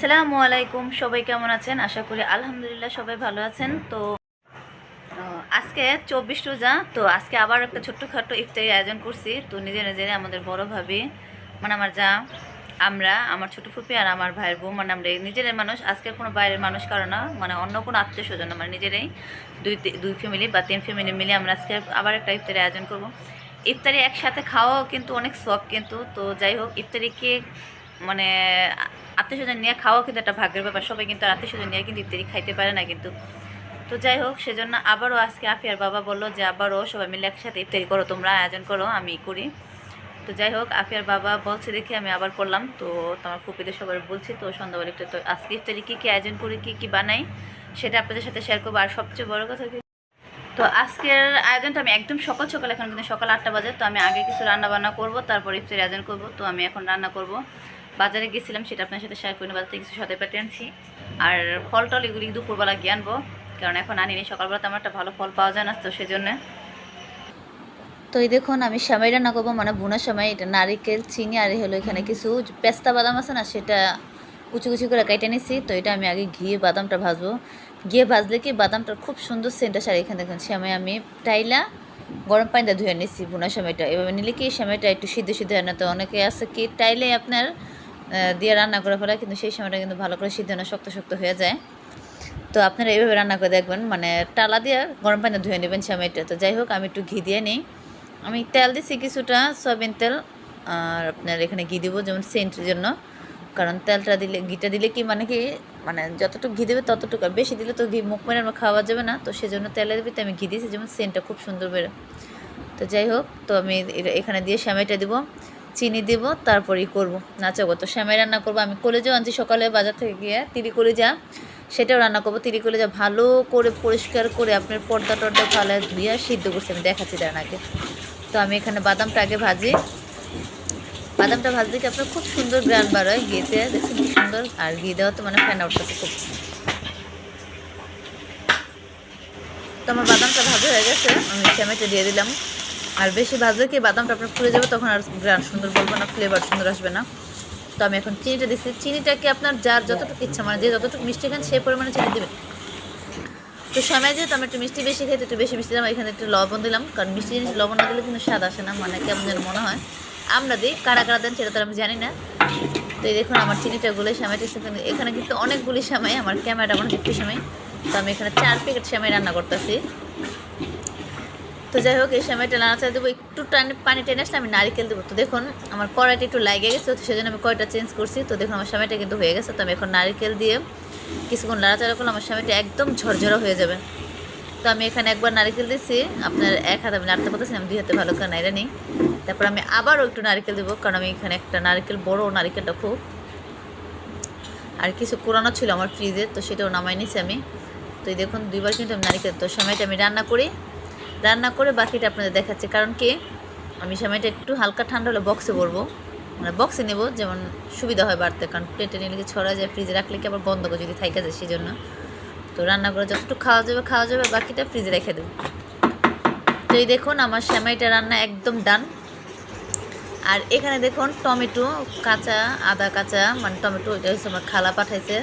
আসসালামু আলাইকুম, সবাই কেমন আছেন? আশা করি আলহামদুলিল্লাহ সবাই ভালো আছেন। তো আজকে চব্বিশ রোজা, তো আজকে আবার একটা ছোট্টখাটো ইফতারি আয়োজন করছি। তো নিজে নিজে আমাদের বড় ভাবি মানে আমার যা, আমরা, আমার ছোট ফুপি আর আমার ভাইয়ের বউ মানে আমরা নিজেরাই মানুষ। আজকে কোনো বাইরের মানুষ কারও না মানে অন্য কোনো আত্মীয় স্বজন মানে নিজেরাই দুই দুই ফ্যামিলি বা তিন ফ্যামিলি মিলে আমরা আজকে আবার একটা ইফতারি আয়োজন করব। ইফতারি একসাথে খাওয়াও কিন্তু অনেক শখ কিন্তু। তো যাই হোক ইফতারিকে মানে আত্মীয় স্বজন নিয়ে খাওয়া কিন্তু একটা ভাগ্যের ব্যাপার। সবাই কিন্তু আত্মীয় স্বজন নিয়ে কিন্তু ইফতারি খাইতে পারে না কিন্তু। তো যাই হোক, সেজন্য আবারও আজকে আফিয়ার বাবা বলল যে, আবারও সবাই মিলে একসাথে ইফতারি করো, তোমরা আয়োজন করো, আমি করি। তো যাই হোক, আফিয়ার বাবা বলছে, দেখে আমি আবার করলাম। তো তোমার ফুপিদের সবার বলছি, তো সন্ধ্যাবেলা একটু তো আজকে ইফতারি কী কী আয়োজন করি, কী কী বানাই, সেটা আপনাদের সাথে শেয়ার করব। আর সবচেয়ে বড় কথা তো আজকের আয়োজনটা আমি একদম সকাল সকাল, এখন কিন্তু সকাল আটটা বাজে, তো আমি আগে কিছু রান্না বান্না করব, তারপর ইফতারি আয়োজন করব, তো আমি এখন রান্না করব। বাজারে গেছিলাম, সেটা আপনার সাথে শেয়ার করিনি বাজার থেকে কিছু সাথে পেটে আনছি। আর ফল টল এগুলি দুপুরবেলা গিয়ে আনব কারণ এখন আনিনি সকালবেলা তো আমার একটা ভালো ফল পাওয়া যায় না, তো সেজন্য। তো এই দেখুন, আমি সামাই রান্না করব মানে বোনার সময় এটা নারিকেল, চিনি, আর হলো এখানে কিছু পেস্তা বাদাম আছে না, সেটা কুচি কুচি করে কেটে নিছি, তো এটা আমি আগে ঘিয়ে বাদামটা ভাজবো। ঘিয়ে ভাজলে কি বাদামটার খুব সুন্দর সেন্টটা সার এখানে দেখুন, সেমাই আমি টাইলা গরম পানিটা ধুয়ে নিচ্ছি বোনার সময়টা এভাবে নিলে কি সময়টা একটু সিদ্ধ সিদ্ধ হয় না, তো অনেকে আছে কি, টাইলে আপনার দিয়ে রান্না করে ফেলা, কিন্তু সেই সময়টা কিন্তু ভালো করে সিদ্ধ না, শক্ত শক্ত হয়ে যায়। তো আপনারা এইভাবে রান্না করে দেখবেন মানে টালা দিয়ে গরম পানিতে ধুয়ে নেবেন সময়টা তো যাই হোক, আমি একটু ঘি দিয়ে নিই। আমি তেল দিছি কিছুটা, সয়াবিন তেল, আর আপনার এখানে ঘি দেবো, যেমন সেন্টের জন্য। কারণ তেলটা দিলে, ঘিটা দিলে কি মানে কি মানে যতটুকু ঘি দেবে ততটুকু, আর বেশি দিলে তো ঘি মুখ মেরে আমার খাওয়া যাবে না। তো সেজন্য তেলে তেলের ভিতরে আমি ঘি দিয়েছি, যেমন সেন্টটা খুব সুন্দর বেরো তো যাই হোক, তো আমি এখানে দিয়ে শ্যামাইটা দিব। চিনি দিব, তারপরেই করব। নাচাবো তো শ্যামাই রান্না করব। আমি কলেজেও আনছি সকালে বাজার থেকে গিয়ে তিরি কলেজা সেটাও রান্না করব। তিরি কলেজা ভালো করে পরিষ্কার করে আপনার পর্দা টর্দা ভালো ধুয়ে সিদ্ধ করছি। আমি দেখাচ্ছি রান্নাকে তো আমি এখানে বাদামটা আগে ভাজি। বাদামটা ভাজলে কি আপনার খুব সুন্দর গ্রান বার হয় ঘিতে? দেখছেন কি সুন্দর। আর ঘি দেওয়া তো মানে ফ্যান আউটটাতে খুব। তো আমার বাদামটা ভাজা হয়ে গেছে। আমি টমেটো দিয়ে দিলাম। আর বেশি ভাজলে কি বাদামটা আপনার ফুলে যাবে তখন আর গ্রান সুন্দর বলব না ফ্লেভার সুন্দর আসবে না। তো আমি এখন চিনিটা দিচ্ছি চিনিটাকে আপনার যার যতটুকু ইচ্ছা মানে যে যতটুকু মিষ্টি খান সেই পরিমাণে চিনি দেবেন। তো সময় যেহেতু আমি একটু মিষ্টি বেশি খেতে একটু বেশি মিষ্টি দিলাম। এখানে একটু লবণ দিলাম, কারণ মিষ্টি জিনিস লবণ না দিলে কিন্তু স্বাদ আসে না মানে কেমন যেন মনে হয়। আমরা দিই, কারা কারা দেন সেটা তো আমি জানি না। তো এই দেখুন আমার চিনিটা গুলে সামাইটা এখানে কিন্তু অনেকগুলি সামাই, আমার ক্যামেরাটা মনে একটু সময় তো আমি এখানে চার প্যাকেট সামাই রান্না করতেছি। তো যাই হোক, এই সময়টা নাড়াচা দেবো, একটু টানে পানি টেনে আসলে আমি নারিকেল দেবো। তো দেখুন, আমার কড়াইটা একটু লাগে গেছে, তো সেজন্য আমি কড়াইটা চেঞ্জ করছি। তো দেখুন, আমার সময়টা কিন্তু হয়ে গেছে, তো আমি এখন নারিকেল দিয়ে কিছুক্ষণ নাড়াচাড়া করলে আমার সময়টা একদম ঝরঝরা হয়ে যাবে। তো আমি এখানে একবার নারিকেল দিয়েছি, আপনার এক হাতে আমি নাড়তে পারতেছি আমি দুই হাতে ভালো করে নাইরা নিই। তারপর আমি আবারও একটু নারিকেল দেবো, কারণ আমি এখানে একটা নারিকেল, বড় নারিকেলটা খুব। আর কিছু পুরানো ছিল আমার ফ্রিজে তো সেটাও নামাই নিছি আমি। তো এই দেখুন, দুইবার কিন্তু আমি নারিকেল তো সময়টা আমি রান্না করি। রান্না করে বাকিটা আপনাদের দেখাচ্ছি। কারণ কি? আমি সময়টা একটু হালকা ঠান্ডা হলে বক্সে ভরবো মানে বক্সে নেব, যেমন সুবিধা হয় বাড়তে। কারণ প্লেটে নিলে কি ছড়া যায় ফ্রিজে রাখলে কি আবার বন্ধ করে যদি থাইকা যায় সেই জন্য তো রান্না করে যতটুকু খাওয়া যাবে খাওয়া যাবে বাকিটা ফ্রিজে রেখে দেবো। তো এই দেখুন, আমার সেমাইটা রান্না একদম ডান আর এখানে দেখুন, টমেটো, কাঁচা, আদা কাঁচা মানে টমেটো, এটা হচ্ছে আমার খালা পাঠাইছে।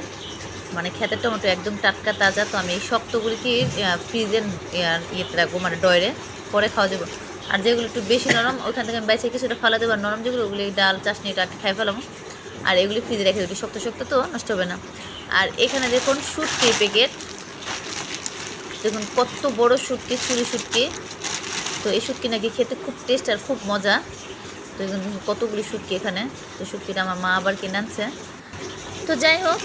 মানে খেতে টমেটো একদম টাটকা, তাজা। তো আমি এই শক্তগুলি কি ফ্রিজে ইয়েতে রাখব মানে ডয়রে পরে খাওয়া যাব। আর যেগুলো একটু বেশি নরম, ওখান থেকে আমি বাইসে কিছুটা ফালা দেবো। নরম যেগুলো, ওগুলি ডাল চাশনি এটা খাই ফেলাম আর এগুলি ফ্রিজে রেখে দেবো। শক্ত শক্ত তো নষ্ট হবে না। আর এখানে দেখুন শুটকি প্যাকেট দেখুন কত বড় শুটকি ছুরি শুটকি তো এই শুটকি নাকি খেতে খুব টেস্ট আর খুব মজা। তো কতগুলি শুটকি এখানে। তো শুটকিটা আমার মা আবার কিনে আনছে। তো যাই হোক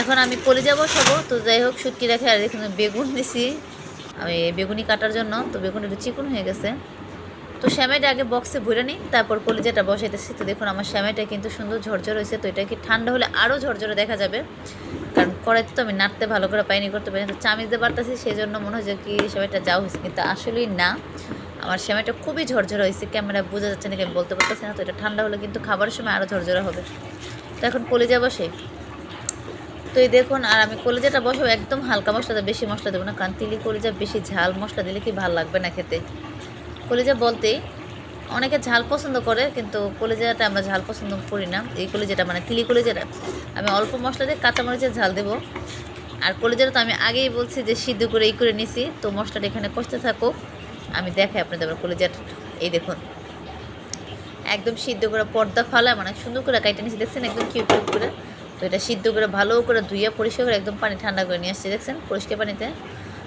এখন আমি কলে যাব সবো তো যাই হোক শুটকি রেখে আর এখানে বেগুন দিছি। আমি বেগুনি কাটার জন্য, তো বেগুন একটু চিকন হয়ে গেছে। তো শ্যামাইটা আগে বক্সে ভরে নিই, তারপর কলিজাটা বসাইতেছি। তো দেখুন, আমার শ্যামাইটা কিন্তু সুন্দর ঝরঝর হয়েছে, তো এটা কি ঠান্ডা হলে আরও ঝরঝরে দেখা যাবে। কারণ কড়াইতে তো আমি নাড়তে ভালো করে পাইনি, করতে পারি তো চামিচ দিয়ে পারতেছি সেই জন্য মনে হয় যে কি সেমাইটা যাওয়া হয়েছে, কিন্তু আসলেই না। আমার শ্যামাইটা খুবই ঝরঝরা হয়েছে, ক্যামেরা বোঝা যাচ্ছে নাকি আমি বলতে পারতেছি না। তো এটা ঠান্ডা হলে কিন্তু খাবারের সময় আরও ঝরঝরা হবে। তো এখন কলিজা বসে তো এই দেখুন, আর আমি কলিজাটা বসাবো, একদম হালকা মশলা দেবো বেশি মশলা দেবো না, কারণ তিলি কলিজা বেশি ঝাল মশলা দিলে কি ভালো লাগবে না খেতে। কলিজা বলতে অনেকে ঝাল পছন্দ করে, কিন্তু কলেজাটা আমরা ঝাল পছন্দ করি না। এই কলেজাটা মানে তিলি কলেজাটা আমি অল্প মশলা দিয়ে কাঁচামরিচের ঝাল দেবো। আর কলেজাটা তো আমি আগেই বলছি যে সিদ্ধ করে এই করে নিছি, তো মশলাটা এখানে কষতে থাকুক। আমি দেখাই আপনাদের আবার কলেজাটা এই দেখুন। একদম সিদ্ধ করে পর্দা ফালা মানে সুন্দর করে কাইটে নিয়েছি দেখছেন? একদম কিউব কিউব করে। তো এটা সিদ্ধ করে ভালো করে ধুইয়া পরিষ্কার করে একদম পানি ঠান্ডা করে নিয়ে আসছি, দেখছেন? পরিষ্কার পানিতে।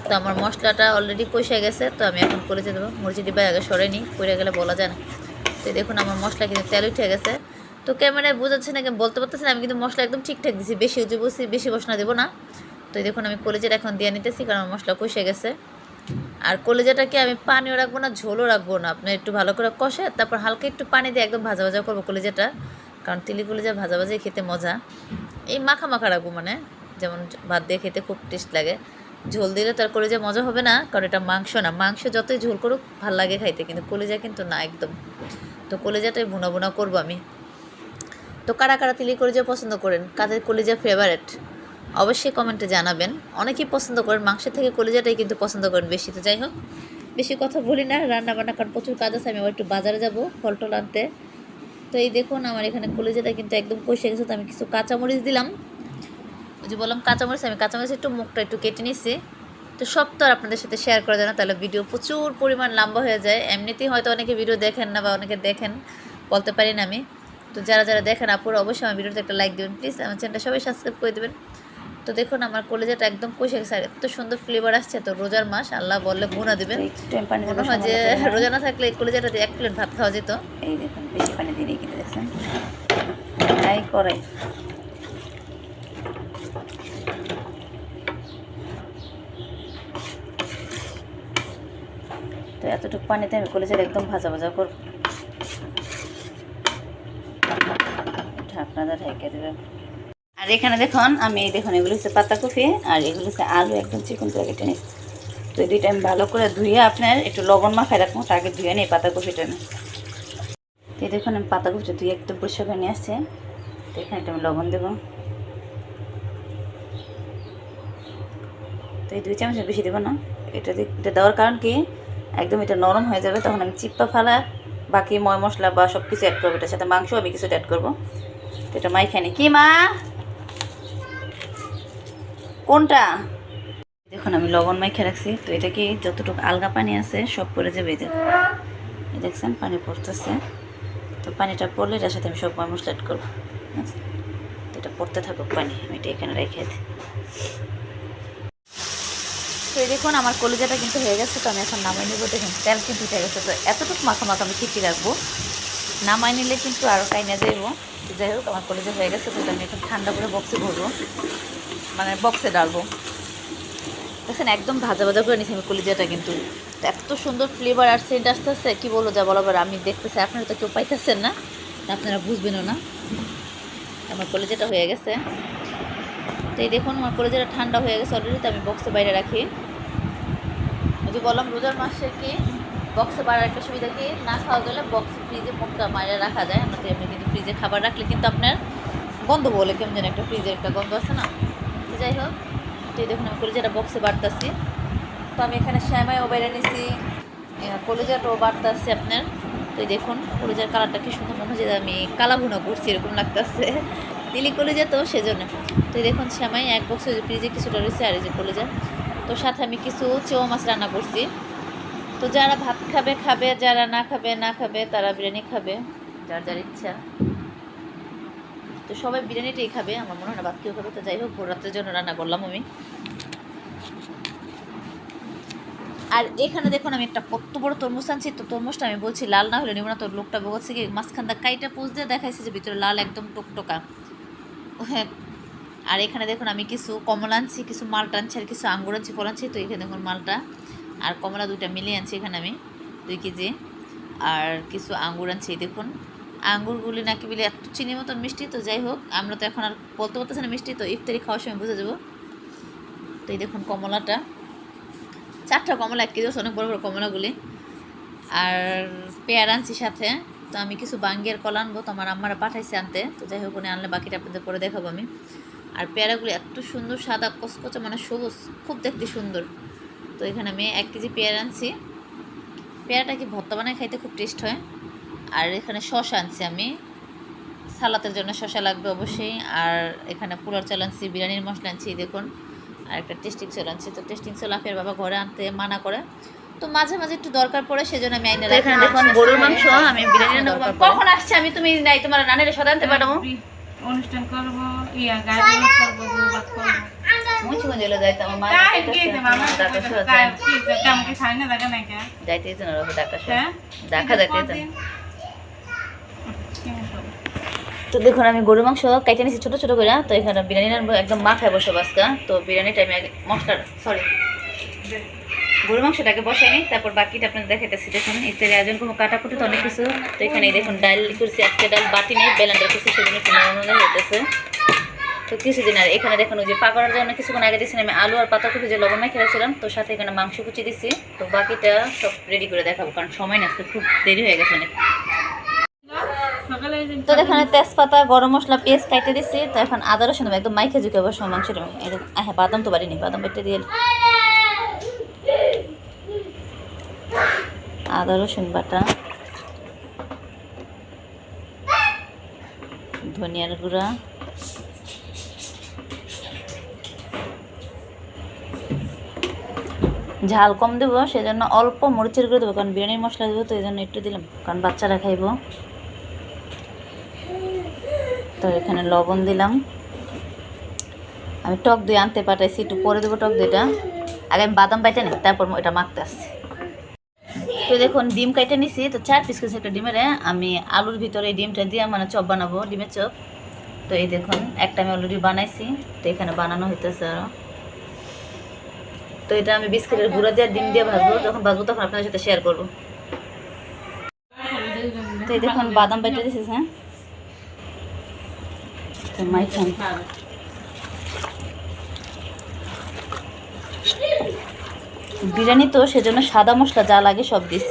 তো আমার মশলাটা অলরেডি কষে গেছে, তো আমি এখন করে দেবো। মরিচি ডিব্বা আগে সরে নিই গেলে বলা যায় না। তো দেখুন আমার মশলা কিন্তু তেল উঠে গেছে। তো ক্যামেরায় বোঝাচ্ছে না বলতে পারতেছি না, আমি কিন্তু মশলা একদম ঠিকঠাক দিছি, বেশি উঁচু বসি, বেশি মশলা দেবো না। তো এই দেখুন আমি কলেজের এখন দিয়ে নিতেছি, কারণ আমার মশলা কষে গেছে। আর কলেজাটাকে আমি পানিও রাখব না, ঝোলও রাখব না। আপনি একটু ভালো করে কষে, তারপর হালকা একটু পানি দিয়ে একদম ভাজা ভাজা করব কলেজাটা। কারণ তিলি কলেজা ভাজা ভাজাই খেতে মজা, এই মাখা মাখা রাখব মানে যেমন ভাত দিয়ে খেতে খুব টেস্ট লাগে। ঝোল দিলে তার কলেজা মজা হবে না, কারণ এটা মাংস না। মাংস যতই ঝোল করুক, ভালো লাগে খাইতে, কিন্তু কলেজা কিন্তু না একদম। তো কলেজাটাই বুনা বুনা করব আমি। তো কারা কারা তিলি কলেজা পছন্দ করেন? কাদের কলেজা ফেভারেট অবশ্যই কমেন্টে জানাবেন। অনেকেই পছন্দ করেন, মাংসের থেকে কলেজাটাই কিন্তু পছন্দ করেন বেশি। তো যাই হোক, বেশি কথা বলি না রান্না বান্না কারণ প্রচুর কাজ আছে, আমি আবার একটু বাজারে যাব, ফল টল আনতে। তো এই দেখুন আমার এখানে কলেজাটা কিন্তু একদম কষে গেছে, তো আমি কিছু কাঁচামরিচ দিলাম। ওই যে বললাম কাঁচামরিচ, আমি কাঁচামরিচ একটু মুখটা একটু কেটে নিচ্ছি তো সব তো আর আপনাদের সাথে শেয়ার করা যায় না, তাহলে ভিডিও প্রচুর পরিমাণ লম্বা হয়ে যায়। এমনিতেই হয়তো অনেকে ভিডিও দেখেন না বা অনেকে দেখেন, বলতে পারি না আমি। তো যারা যারা দেখেন আপুরা অবশ্যই আমার ভিডিওতে একটা লাইক দেবেন। প্লিজ আমার চ্যানেলটা সবাই সাবস্ক্রাইব করে দেবেন। তো দেখুন আমার কলেজাটা একদম কষে গেছে। আর এত সুন্দর ফ্লেভার আসছে তো রোজার মাস আল্লাহ বললে গুণা দেবেন। মনে হয় যে রোজা না থাকলে এই কলেজাটা দিয়ে এক প্লেট ভাত খাওয়া যেত। এই দেখুন বেশি পানি দিয়ে কিন্তু দেখছেন। তাই করে। তো এতটুকু পানিতে আমি কলেজের একদম ভাজা ভাজা করব। ঢাকনাটা ঢেকে দেবেন। আর এখানে দেখুন, আমি এই দেখুন, এগুলো হচ্ছে পাতাকপি আর এগুলো হচ্ছে আলু, একদম চিকন করে কেটে নিচ্ছি। তো এই দুইটা আমি ভালো করে ধুয়ে আপনার একটু লবণ মাখায় রাখব আগে ধুয়ে নিই পাতাকপিটা আমি তো এই দেখুন, আমি পাতাকপিটা ধুয়ে একদম পরিষ্কার করে নিয়ে আসছে। তো এখানে একটু আমি লবণ দেবো। তো এই দুই চামচ বেশি দেবো না। এটা এটা দেওয়ার কারণ কি? একদম এটা নরম হয়ে যাবে, তখন আমি চিপ্পা ফালা বাকি ময় মশলা বা সব কিছু অ্যাড করব, এটার সাথে মাংস আমি কিছু অ্যাড করব। তো এটা মাই খাইনি কি মা? কোনটা? দেখুন, আমি লবণ মাইখে রাখছি। তো এটা কি যতটুকু আলগা পানি আছে, সব পরে যাবে এই দেখুন। দেখছেন, পানি পড়তেছে। তো পানিটা পড়লে এটার সাথে আমি সব মশলা অ্যাড করব। আচ্ছা। তো এটা পড়তে থাকুক পানি, আমি এটা এখানে রেখে দিই। তো এই দেখুন, আমার কলেজাটা কিন্তু হয়ে গেছে, তো আমি এখন নামাই নেব। দেখুন, তেল কিন্তু উঠে গেছে, তো এতটুকু মাখা মাখা আমি ঠিকই রাখব। নামাই নিলে কিন্তু আরও টাইনে যাইবো। যাই হোক, আমার কলেজা হয়ে গেছে, তো আমি এখন ঠান্ডা করে বক্সে ভরবো। মানে বক্সে ডালবো দেখছেন, একদম ভাজা ভাজা করে নিয়েছি আমি কলিজাটা কিন্তু। এত সুন্দর ফ্লেভার আর সেন্ট আসতেছে, কী বলব যা বলাবার আমি দেখতেছি, আপনারা তো কেউ পাইতেছেন না আপনারা বুঝবেনও না। আমার কলেজাটা হয়ে গেছে। তো এই দেখুন, আমার কলেজাটা ঠান্ডা হয়ে গেছে অলরেডি তো আমি বক্সে বাইরে রাখি। ওই যে বললাম, রোজার মাসে কি বক্সে বাড়ার একটা সুবিধা কি? না খাওয়া গেলে বক্সে ফ্রিজে মুখটা মাইরে রাখা যায়। আমরা তো এমনি কিন্তু ফ্রিজে খাবার রাখলে কিন্তু আপনার গন্ধ বলে, কেমন যেন একটা ফ্রিজের একটা গন্ধ আছে না? তো যাই হোক তো দেখুন আমি কলেজাটা বক্সে বাড়তেছি। তো আমি এখানে শ্যামাইও বাইরে নিছি কলেজাটাও বাড়তেছি আপনার। তো দেখুন, কলেজার কালারটা কি সুন্দর মনে হচ্ছে, আমি কালা ভুনা করছি, এরকম লাগতেছে। দিলি কলেজা তো, সেজন্য। তো দেখুন, শ্যামাই এক বক্স ফ্রিজে কিছুটা রয়েছে, আর এই যে কলেজা তো সাথে আমি কিছু চেওয়া মাছ রান্না করছি। তো যারা ভাত খাবে খাবে, যারা না খাবে না খাবে, তারা বিরিয়ানি খাবে, যার যার ইচ্ছা। তো সবাই বিরিয়ানিটাই খাবে, আমার মনে হয় না ভাত কেউ খাবে, তো যাই হোক, ভোর রাত্রের জন্য রান্না করলাম আমি। আর এখানে দেখুন, আমি একটা কত বড় তরমুজ আনছি, তো তরমুজটা আমি বলছি, লাল না হলে নেব না লোকটা বলছে কি মাঝখান দা কাইটা পুষ দিয়ে দেখাইছে যে ভিতরে লাল একদম টকটকা। হ্যাঁ আর এখানে দেখুন, আমি কিছু কমলা আনছি, কিছু মালটা আনছি, আর কিছু আঙ্গুর আনছি, ফল আনছি, তো এখানে দেখুন মালটা আর কমলা দুইটা মিলিয়ে আনছি এখানে আমি, দুই কেজি। আর কিছু আঙ্গুর আনছি, দেখুন আঙ্গুরগুলি নাকি বলে এত চিনি মতন মিষ্টি, তো যাই হোক, আমরা তো এখন আর বলতে বলতেছি না মিষ্টি, তো ইফতারি খাওয়ার সময় বুঝে যাব। তো এই দেখুন কমলাটা। চারটা কমলা, এক কেজি অনেক বড় বড় কমলাগুলি। আর পেয়ার আনছি সাথে, তো আমি কিছু বাঙ্গিয়ার কলা আনব, তো আমার আম্মারা পাঠাইছে আনতে। তো যাই হোক, উনি আনলে বাকিটা আপনাদের পরে দেখাবো আমি। আর পেয়ারাগুলি এত সুন্দর, সাদা, কচকচে মানে সবুজ, খুব দেখতে সুন্দর। তো এখানে আমি এক কেজি পেয়ারা আনছি। পেয়ারাটা কি ভর্তা বানায় খাইতে খুব টেস্ট হয়? আর এখানে শশা আনছি আমি। সালাতের জন্য শশা লাগবে অবশ্যই। আর এখানে পোলার চাল আনছি বিরিয়ানির মশলা আনছি দেখুন। আর একটা টেস্টিং সোল আনছি। তো টেস্টিং সোল আফের বাবা ঘরে আনতে মানা করে। তো মাঝে মাঝে একটু দরকার পড়ে সেজন্য আমি আইনে তো এখানে দেখুন গরুর মাংস আমি বিরিয়ানি রান্না কখন আসছে? আমি তুমি নাই তোমার নানের সাথে আনতে পাঠাবো অনুষ্ঠান করব ইয়া গাড়ি করব বাস করব। এলে যাইতাম ডাক্তার কাম কি খাই না নাই কে? না ডাক্তার। হ্যাঁ? দেখা যাইতে দিত না। কি মতো তো দেখুন, আমি গরুর মাংস কাইটে নিয়েছি ছোটো ছোটো করে তো এখানে বিরিয়ানি রান্নবো একদম মাখায় বসে বাসকা তো বিরিয়ানিটা আমি আগে মশলা সরি গরুর মাংসটাকে বসাই নিই তারপর বাকিটা আপনাদের দেখাইতেছি। দেখুন ইত্যাদি আয়োজন কোনো কাটাকুটি তো অনেক কিছু। তো এখানে দেখুন, ডাল করছি, আজকে ডাল বাটি নেই, বেলান্ডার করছি নরম নরম হইতেছে। তো কিছুদিন আর এখানে দেখুন, ওই যে পাকড়ার জন্য কিছুক্ষণ আগে দিয়েছিলাম, আমি আলু আর পাতাকপি যে লবণ খেলেছিলাম তো সাথে এখানে মাংস কুচি দিছি তো বাকিটা সব রেডি করে দেখাবো, কারণ সময় না খুব দেরি হয়ে গেছে অনেক। তো এখানে তেজপাতা, গরম মশলা পেস্ট কাইটে দিছি, তো এখন আদা, রসুন একদম মাইখে ঝুঁকে বসো মাংসটা হ্যাঁ বাদাম তো বাড়িনি, বাদাম বেটে দিয়ে আদা, রসুন বাটা, ধনিয়ার গুঁড়া, ঝাল কম দেবো, সেজন্য অল্প মরিচের গুঁড়ো দেবো, কারণ বিরিয়ানির মশলা দেবো, তো এই জন্য একটু দিলাম, কারণ বাচ্চারা খাইবো। তো এখানে লবণ দিলাম। আমি টক দই আনতে পাঠাইছি, একটু পরে দেবো টক দইটা। আগে আমি বাদাম বাইটে নিই, তারপর এটা মাখতে আসছি। তো দেখুন, ডিম কাইটে নিছি, তো চার পিস করেছি একটা ডিমের আমি আলুর ভিতরে ডিমটা দিয়ে মানে চপ বানাবো, ডিমের চপ। তো এই দেখুন, একটা আমি অলরেডি বানাইছি, তো এখানে বানানো হইতেছে আরও তো এটা আমি বিস্কিটের গুঁড়া দিয়ে ডিম দিয়ে ভাজবো, যখন ভাজবো তখন আপনাদের সাথে শেয়ার করব। তো এই দেখুন, বাদাম বাইটে দিছিস হ্যাঁ? তো মাইখান বিরিয়ানি তো সেজন্য সাদা মশলা যা লাগে সব দিস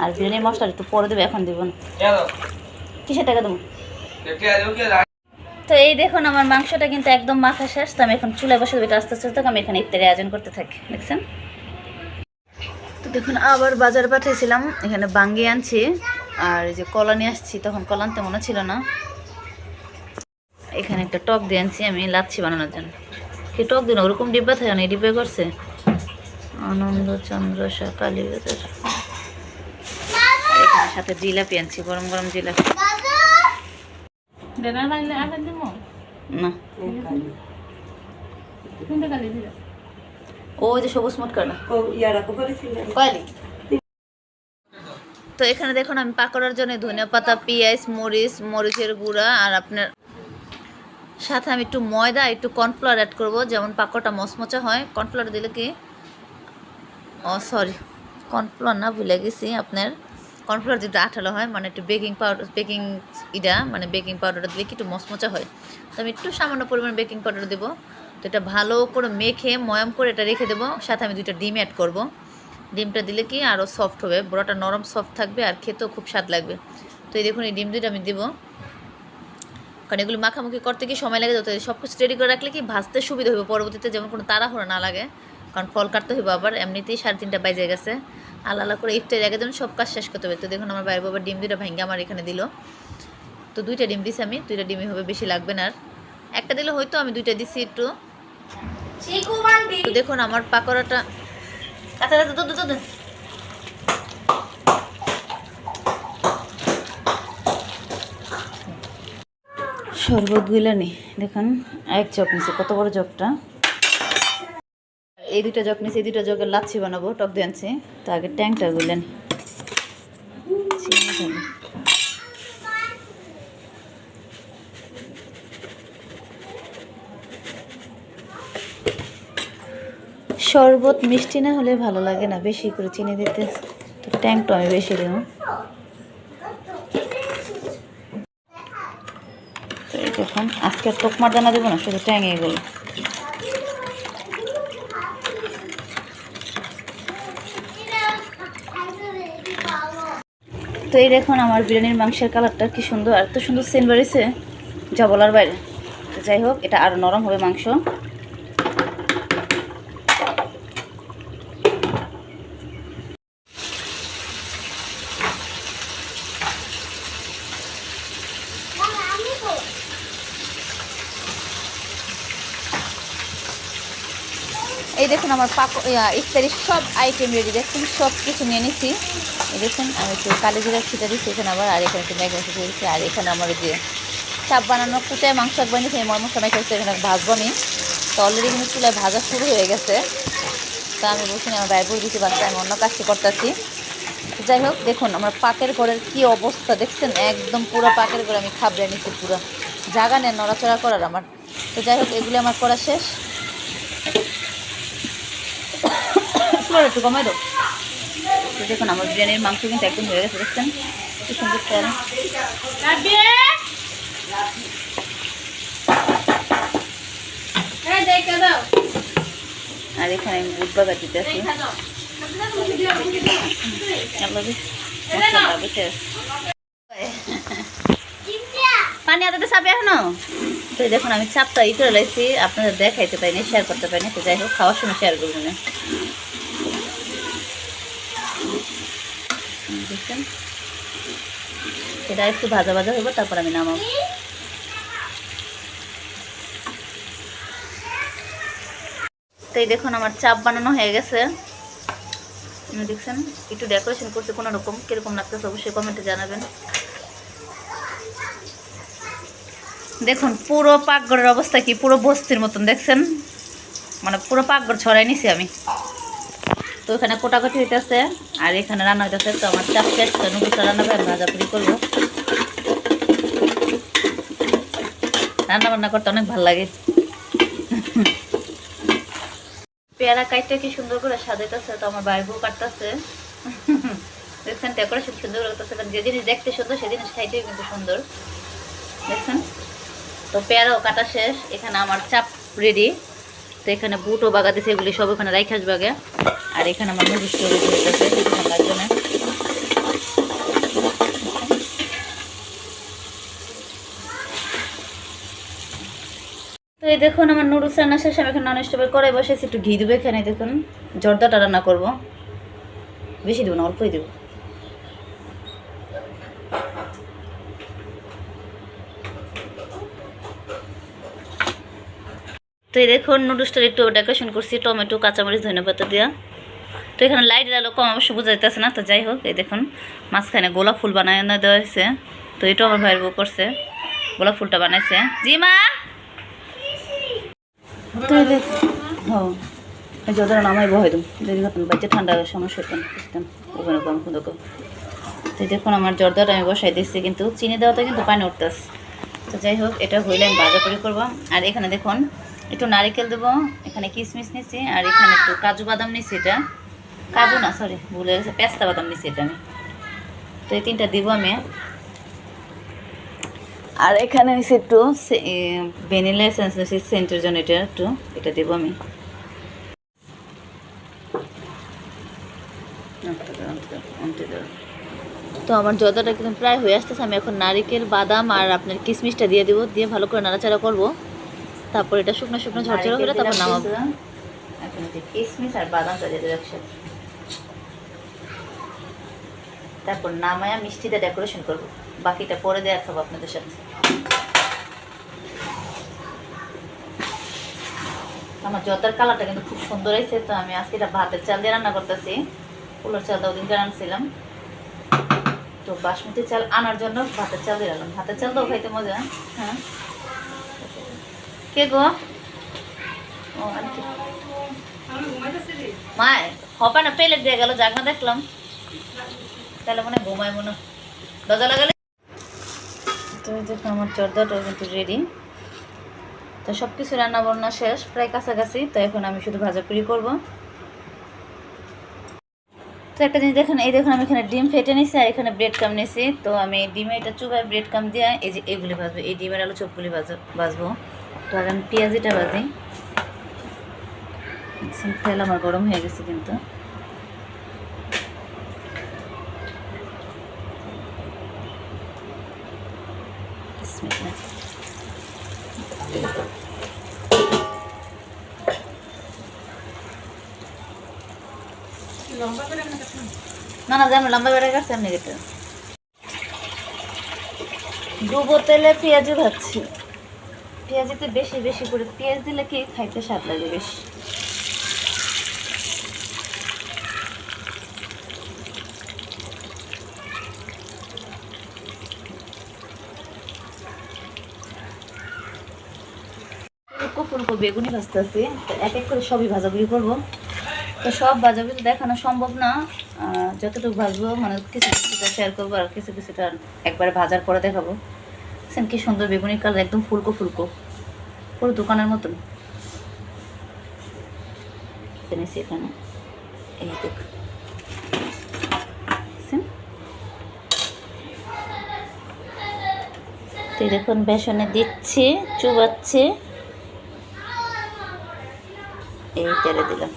আর বিরিয়ানির মশলা একটু পরে দেবে এখন দেবো না। কিসের টাকা দেবো? তো এই দেখুন আমার মাংসটা কিন্তু একদম মাখা শেষ। তো আমি এখন চুলায় বসে দেবো এটা আস্তে আস্তে আমি এখানে ইত্যাদি আয়োজন করতে থাকি দেখছেন? তো দেখুন আবার বাজার পাঠিয়েছিলাম এখানে বাঙ্গি আনছি আর এই যে কলা নিয়ে আসছি তখন কলা আনতে মনে ছিল না। এখানে একটা টক দিয়ে আনছি আমি লাচ্ছি বানানোর জন্য। কি টক দিন ওরকম ডিব্বা থাকে না? ডিব্বে করছে? আনন্দ চন্দ্র কালী বাজার এখানে সাথে জিলাপি আনছি গরম গরম জিলাপি। না ওই যে সবুজ কয়ালি? তো এখানে দেখুন আমি পাকোড়ার জন্য ধনিয়া পাতা পেঁয়াজ মরিচ মরিচের গুঁড়া আর আপনার সাথে আমি একটু ময়দা, একটু কর্নফ্লাওয়ার অ্যাড করব। যেমন পাকোড়াটা মচমচা হয়। কর্নফ্লাওয়ার দিলে কি? ও সরি কর্নফ্লাওয়ার না, ভুলে গেছি আপনার। কর্নফ্লাওয়ার যেটা আঠালো হয় মানে একটু বেকিং পাউডার বেকিং ইটা মানে বেকিং পাউডারটা দিলে কি একটু মচমচা হয়। তো আমি একটু সামান্য পরিমাণ বেকিং পাউডার দেবো। তো এটা ভালো করে মেখে, ময়াম করে এটা রেখে দেবো। সাথে আমি দুইটা ডিম অ্যাড করব। ডিমটা দিলে কি আরও সফট হবে। বড়াটা নরম সফট থাকবে আর খেতেও খুব স্বাদ লাগবে। তো এই দেখুন, এই ডিম দুইটা আমি দেবো। কারণ এগুলো মাখামুখি করতে কি সময় লাগে যত সব কিছু রেডি করে রাখলে কি ভাজতে সুবিধা হবে পরবর্তীতে যেমন কোনো তাড়াহুড়ো না লাগে কারণ ফল কাটতে হবে আবার এমনিতেই সাড়ে তিনটা বাজে গেছে। আলাদা আলাদা করে ইফতার আগে যেন সব কাজ শেষ করতে হবে। তো দেখুন আমার বাইরে বাবার ডিম দুটা ভেঙে আমার এখানে দিল। তো দুইটা ডিম দিছি আমি দুইটা ডিমই হবে বেশি লাগবে না আর। একটা দিলে হয়তো আমি দুইটা দিছি একটু। তো দেখুন আমার পাকোড়াটা আচ্ছা আচ্ছা দুধ দুধ। শরবতগুলা নি। দেখুন, এক জগ নিছে, কত বড় জগটা এই দুইটা জগ নিছে, এই দুইটা জগের লাচ্ছি বানাবো, টক দিয়ে আনছি। তো আগে ট্যাংটা দেবো। শরবত মিষ্টি না হলে ভালো লাগে না, বেশি করে চিনি দিতে। তো ট্যাংটা আমি বেশি দেবো তো এই দেখুন আজকে আর তোকমার দানা দেবো না, শুধু ট্যাং এগুলো। তো এই দেখুন আমার বিরিয়ানির মাংসের কালারটা কি সুন্দর এত সুন্দর সেন্ট বেরিয়েছে যা বলার বাইরে। যাই হোক, এটা আরও নরম হবে মাংস। আমার পাক ইফতারির সব আইটেম রেডি দেখুন সব কিছু নিয়ে নিছি। দেখছেন, আমি একটু কালি জিরা ছিটা দিচ্ছি এখানে আবার, আর এখানে একটু ম্যাগি মশলা দিচ্ছি আর এখানে আমার যে চাপ বানানো কুটায় মাংস বানিয়েছি, এই মশলা মেখে হচ্ছে এখানে ভাজবো আমি। তো অলরেডি কিন্তু চুলায় ভাজা শুরু হয়ে গেছে। তা আমি বলছি আমার বাইবুর দিতে বাচ্চা, আমি অন্য কাজটি করতেছি। যাই হোক, দেখুন, আমার পাকের ঘরের কি অবস্থা, দেখছেন? একদম পুরো পাকের ঘরে, আমি খাবড়ে নিচ্ছি পুরো। জাগা নেন নড়াচড়া করার আমার। তো যাই হোক, এগুলো আমার করা শেষ। ফ্লোর একটু কমাই দাও। তো দেখুন আমার বিরিয়ানির মাংস কিন্তু একদম হয়ে গেছে দেখছেন? কি সুন্দর তেল আর এখানে আমি বুট বাগা দিতে আছি পানি আদাতে চাপে এখনও? তো দেখুন আমি চাপটা ই করে লাইছি আপনাদের দেখাইতে পারিনি শেয়ার করতে পারিনি তো যাই হোক খাওয়ার সময় শেয়ার করব না হুম, দেখছেন সেটা একটু ভাজা ভাজা হইব তারপর আমি নামাবো। তো এই দেখুন আমার চাপ বানানো হয়ে গেছে। উম, দেখছেন একটু ডেকোরেশন করতে কোনো রকম কীরকম লাগতেছে অবশ্যই কমেন্টে জানাবেন। দেখুন পুরো পাকঘরের অবস্থা কি পুরো বস্তির মতন দেখছেন? মানে পুরো পাকঘর ছড়াই নিছি আমি। তো এখানে কোটাকুটি হইতেছে আর এখানে রান্না হইতেছে তো আমার চাপ তো নুডলসটা রান্না করে আমি ভাজাপুরি করব। রান্না বান্না করতে অনেক ভালো লাগে। পেয়ারা কাইটটা কি সুন্দর করে সাজাইতেছে তো আমার বাইবু কাটতেছে। দেখছেন ডেকোরেশন সুন্দর কারণ যে জিনিস দেখতে সুন্দর, সেই জিনিস খাইতেও কিন্তু সুন্দর। দেখছেন? তো পেয়ারাও কাটা শেষ, এখানে আমার চাপ রেডি তো এখানে বুটও বাগা দিছে এগুলি সব ওখানে রাইখাস বাগে আর এখানে আমার নুডলস রেডি হইতেছে ঠান্ডার জন্য তো এই দেখুন আমার নুডলস রান্না শেষ, আমি এখানে নন স্টপে করে বসেছি, একটু ঘি দেবো এখানে, দেখুন। জর্দাটা রান্না করব। বেশি দেবো না, অল্পই দেবো। তো এই দেখুন, নুডলসটার একটু ডেকোরেশন করছি, টমেটো, কাঁচামরিচ, ধনে পাতা দিয়া। তো এখানে লাইটের আলো কম, অবশ্য বোঝা যাইতেছে না, তো যাই হোক, এই দেখুন, মাঝখানে গোলাপ ফুল বানায় দেওয়া হয়েছে। তো এটাও আমার ভাইয়ের বউ করছে, গোলাপ ফুলটা বানাইছে। জি মা তো এই হ্যাঁ এই নামাই বহাই দিম। করতাম বাচ্চা ঠান্ডা হতাম বুঝতাম। ওখানে কম তো দেখুন আমার জর্দাটা আমি বসাই দিচ্ছি কিন্তু চিনি দেওয়াতে কিন্তু পানি উঠতেছে। তো যাই হোক, এটা হইলে আমি ভাজা করে করব। আর এখানে দেখুন, একটু নারিকেল দেবো। এখানে কিশমিশ নিচ্ছি আর এখানে একটু কাজু বাদাম নিচ্ছি এটা। কাজু না সরি ভুলে গেছে, পেস্তা বাদাম নিচ্ছি এটা আমি। তো এই তিনটা দিব আমি। আর এখানে হচ্ছে একটু ভ্যানিলা এসেন্স নিচ্ছি সেন্টের জন্য এটা একটু এটা দেবো আমি। তো আমার জর্দাটা কিন্তু প্রায় হয়ে আসতেছে আমি এখন নারিকেল বাদাম আর আপনার কিশমিশটা দিয়ে দেবো দিয়ে ভালো করে নাড়াচাড়া করব। তারপর এটা শুকনো শুকনো ঝরঝরে হলে তারপর নামাবো। এখন কিশমিশ আর বাদামটা দিয়ে দেবো একসাথে। তারপর নামায়া মিষ্টিতে ডেকোরেশন করব। বাকিটা পরে দেওয়া খাব আপনাদের সাথে। আমার জর্দার কালারটা কিন্তু খুব সুন্দর হয়েছে, তো আমি আজকে এটা ভাতের চাল দিয়ে রান্না করতেছি। পোলোর চালটা ওদিনকে আনছিলাম। তো বাসমতি চাল আনার জন্য ভাতের চাল দিয়ে রাখলাম। ভাতের চাল তো খাইতে মজা হ্যাঁ? কে গো? মায় হবে না প্লেট দিয়ে গেল, জাগনা দেখলাম। তাহলে মনে ঘুমায় মনে। দরজা লাগালে তো আমার চর্দাটাও কিন্তু রেডি তো সব কিছু রান্না বান্না শেষ, প্রায় কাছাকাছি, তো এখন আমি শুধু ভাজা পুরি করব। তো একটা জিনিস দেখুন, এই দেখুন আমি এখানে ডিম ফেটে নিছি আর এখানে ব্রেড কাম নিছি। তো আমি ডিমে এটা চুবাই ব্রেড কাম দিয়ে এই যে এগুলি ভাজবো, এই ডিমের আলু চপগুলি ভাজবো। তো আগে আমি পেঁয়াজিটা ভাজি। তেল আমার গরম হয়ে গেছে কিন্তু। না না, যেমন লম্বা বেড়ে গেছে কেটে ডুবো তেলে পেঁয়াজও ভাজছি। পেঁয়াজিতে বেশি বেশি করে পেঁয়াজ দিলে কি খাইতে স্বাদ লাগে বেশি। বেগুনি ভাজতেছি। এক এক করে সবই ভাজাগুলি করব। তো সব ভাজাভুজি তো দেখানো সম্ভব না। যতটুকু ভাজবো মানে কিছু কিছুটা শেয়ার করব আর কিছু কিছুটা একবারে ভাজার পরে দেখাবো। দেখছেন কি সুন্দর বেগুনি কালার, একদম ফুলকো ফুলকো। পুরো দোকানের মতন। এখানে। এই দেখ। দেখুন, বেসনে দিচ্ছি, চুবাচ্ছে। এই তেলে দিলাম।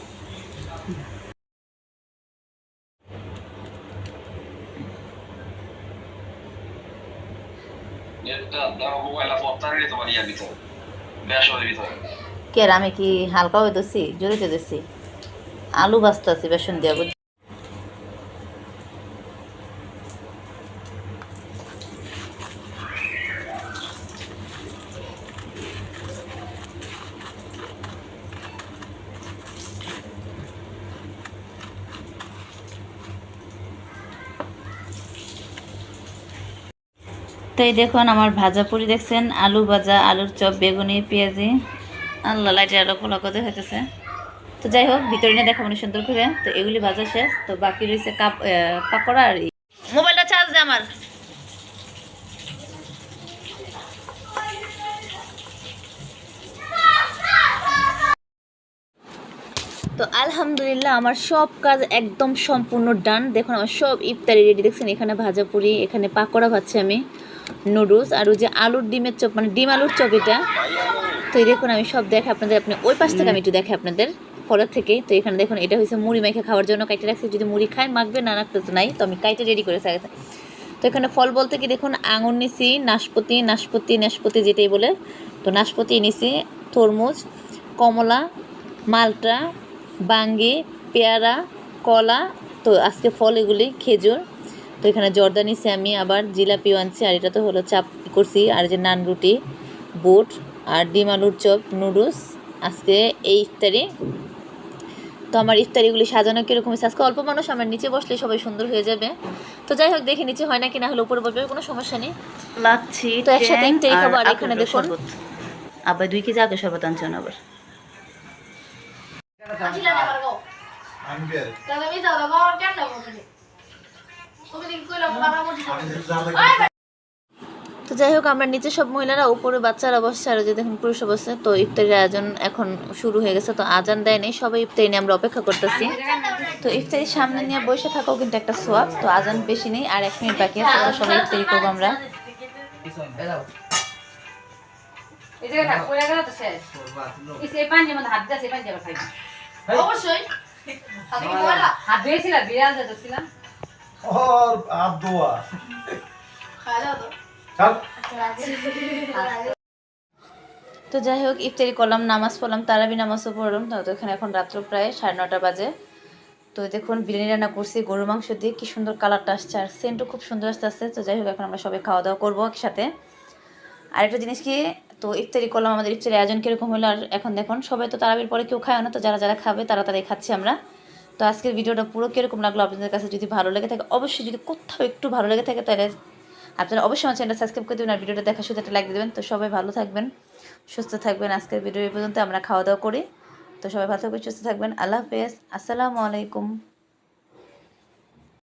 ভিতরে কে হালকা হয়ে দিচ্ছি জোরেতে দিচ্ছি আলু বাস্তা আছি বেসন দিয়া তো এই দেখুন আমার ভাজা পুরি দেখছেন, আলু ভাজা, আলুর চপ, বেগুনি, পেঁয়াজি। আল্লাহ, লাইটের আলো পোলা কথা হইতেছে। তো যাই হোক, ভিতরে নিয়ে দেখাবো না সুন্দর করে। তো এগুলি ভাজা শেষ। তো বাকি রয়েছে কাপ পাকোড়া আর। মোবাইলটা চার্জ দে আমার। তো আলহামদুলিল্লাহ, আমার সব কাজ একদম সম্পূর্ণ ডান। দেখুন, আমার সব ইফতারি রেডি। দেখছেন, এখানে ভাজা পুরি, এখানে পাকোড়া ভাজছি আমি। নুডলস আর ওই যে আলুর ডিমের চপ মানে ডিম আলুর চপ এটা। তো এই দেখুন, আমি সব দেখে আপনাদের, আপনি ওই পাশ থেকে আমি একটু দেখে আপনাদের ফলের থেকে। তো এখানে দেখুন, এটা হচ্ছে মুড়ি মাখে খাওয়ার জন্য কাইটে রাখছি। যদি মুড়ি খায়, মাখবে, না রাখতে তো নাই। তো আমি কাইটে রেডি করে রাখছি তো এখানে ফল বলতে কি, দেখুন, আঙুর নিছি, নাশপাতি নাশপাতি নাশপাতি যেটাই বলে। তো নাশপাতি নিছি তরমুজ, কমলা, মালটা, বাঙ্গি, পেয়ারা, কলা। তো আজকে ফল এগুলি, খেজুর। তো এখানে জর্দানি আমি আবার জিলাপিও আনছি আর এটা তো হলো চাপ করছি আর যে নান রুটি বুট আর ডিম আলুর চপ নুডলস আজকে এই ইফতারি তো আমার ইফতারিগুলি সাজানো কীরকম হয়েছে আজকে অল্প মানুষ আমার নিচে বসলে সবাই সুন্দর হয়ে যাবে তো যাই হোক দেখে নিচে হয় না কিনা হলে উপরে বসবে কোনো সমস্যা নেই লাচ্ছি তো একসাথে ইফতারি খাব আর এখানে দেখুন আবার দুই কেজি আগে শরবত আনছেন আবার তো যাই হোক আমরা নিচে সব মহিলারা উপরে বাচ্চারা বসছে আর যে দেখুন পুরুষ বসছে তো ইফতারির আয়োজন এখন শুরু হয়ে গেছে তো আজান দেয় নেই সবাই ইফতারি নিয়ে আমরা অপেক্ষা করতেছি। তো ইফতারির সামনে নিয়ে বসে থাকাও কিন্তু একটা সোয়াব তো আজান বেশি নেই আর এক মিনিট বাকি আছে তো সবাই ইফতারি করব আমরা। হাত বিড়াল যে আর দোয়া তো যাই হোক, ইফতারি করলাম, নামাজ পড়লাম, তারাবি নামাজও পড়লাম। তো এখানে এখন রাত্র প্রায় সাড়ে নটা বাজে। তো দেখুন, বিরিয়ানি রান্না করছি গরু মাংস দিয়ে, কি সুন্দর কালারটা আসছে। আর সেন্টও খুব সুন্দর আসতে আসছে তো যাই হোক, এখন আমরা সবাই খাওয়া দাওয়া করব একসাথে। আর একটা জিনিস কি, তো ইফতারি করলাম, আমাদের ইফতারি আয়োজন কীরকম হলো? আর এখন দেখুন, সবাই তো তারাবির পরে কেউ খায় না। তো যারা যারা খাবে, তারা তারাই খাচ্ছি আমরা। তো আজকের ভিডিওটা পুরো কীরকম লাগল আপনাদের কাছে যদি ভালো লেগে থাকে, অবশ্যই যদি কোথাও একটু ভালো লেগে থাকে তাহলে আপনারা অবশ্যই আমার চ্যানেলটা সাবস্ক্রাইব করে দেবেন আর ভিডিওটা দেখা শুধু একটা লাইক দেবেন। তো সবাই ভালো থাকবেন, সুস্থ থাকবেন। আজকের ভিডিও এই পর্যন্ত, আমরা খাওয়া দাওয়া করি। তো সবাই ভালো থাকবেন, সুস্থ থাকবেন। আল্লাহ হাফেজ। আসসালামু আলাইকুম।